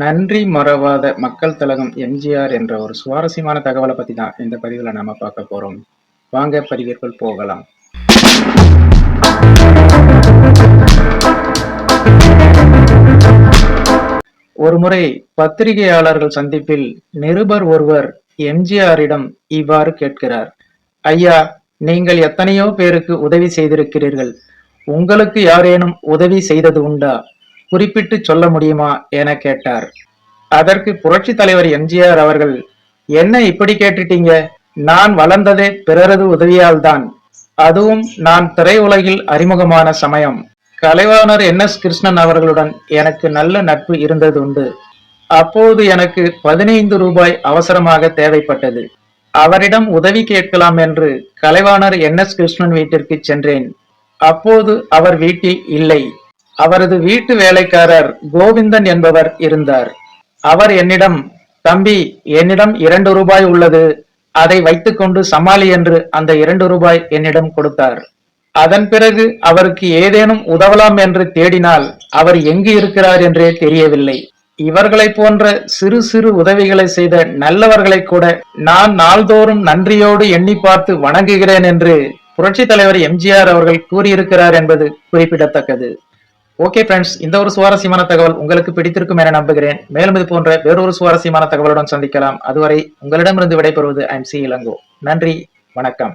நன்றி மறவாத மக்கள் தலகம் எம்ஜிஆர் என்ற ஒரு சுவாரஸ்யமான தகவலை பத்தி தான் இந்த பதிவுல நாம பார்க்க போறோம். வாங்க பதிவிற்குள் போகலாம். ஒருமுறை பத்திரிகையாளர்கள் சந்திப்பில் நிருபர் ஒருவர் எம்ஜிஆரிடம் இவ்வாறு கேட்கிறார். ஐயா நீங்கள் எத்தனையோ பேருக்கு உதவி செய்திருக்கிறீர்கள். உங்களுக்கு யாரேனும் உதவி செய்தது உண்டா? குறிப்பிட்டு சொல்ல முடியுமா என கேட்டார். அதற்கு புரட்சி தலைவர் எம்ஜிஆர் அவர்கள் என்ன இப்படி கேட்டுட்டீங்க? நான் வளர்ந்ததே பிறரது உதவியால் தான் அதுவும் நான் திரையுலகில் அறிமுகமான சமயம் கலைவாணர் என். எஸ். கிருஷ்ணன் அவர்களுடன் எனக்கு நல்ல நட்பு இருந்தது உண்டு அப்போது எனக்கு பதினைந்து ரூபாய் அவசரமாக தேவைப்பட்டது. அவரிடம் உதவி கேட்கலாம் என்று கலைவாணர் என். எஸ். கிருஷ்ணன் வீட்டிற்கு சென்றேன். அப்போது அவர் வீட்டில் இல்லை. அவரது வீட்டு வேலைக்காரர் கோவிந்தன் என்பவர் இருந்தார். அவர் என்னிடம் தம்பி என்னிடம் இரண்டு ரூபாய் உள்ளது. அதை வைத்துக்கொண்டு சமாளி என்று அந்த இரண்டு ரூபாய் என்னிடம் கொடுத்தார். அதன் பிறகு அவருக்கு ஏதேனும் உதவலாம் என்று தேடினால் அவர் எங்கு இருக்கிறார் என்றே தெரியவில்லை. இவர்களை போன்ற சிறு சிறு உதவிகளை செய்த நல்லவர்களை கூட நான் நாள்தோறும் நன்றியோடு எண்ணி பார்த்து வணங்குகிறேன் என்று புரட்சி தலைவர் எம்ஜிஆர் அவர்கள் கூறியிருக்கிறார் என்பது குறிப்பிடத்தக்கது. ஓகே ஃப்ரெண்ட்ஸ் இந்த ஒரு சுவாரஸ்யமான தகவல் உங்களுக்கு பிடித்திருக்கும் என நம்புகிறேன். மேலும் இது போன்ற வேறொரு சுவாரஸ்யமான தகவலுடன் சந்திக்கலாம். அதுவரை உங்களிடமிருந்து விடைபெறுவது ஐம் சி இளங்கோ. நன்றி வணக்கம்.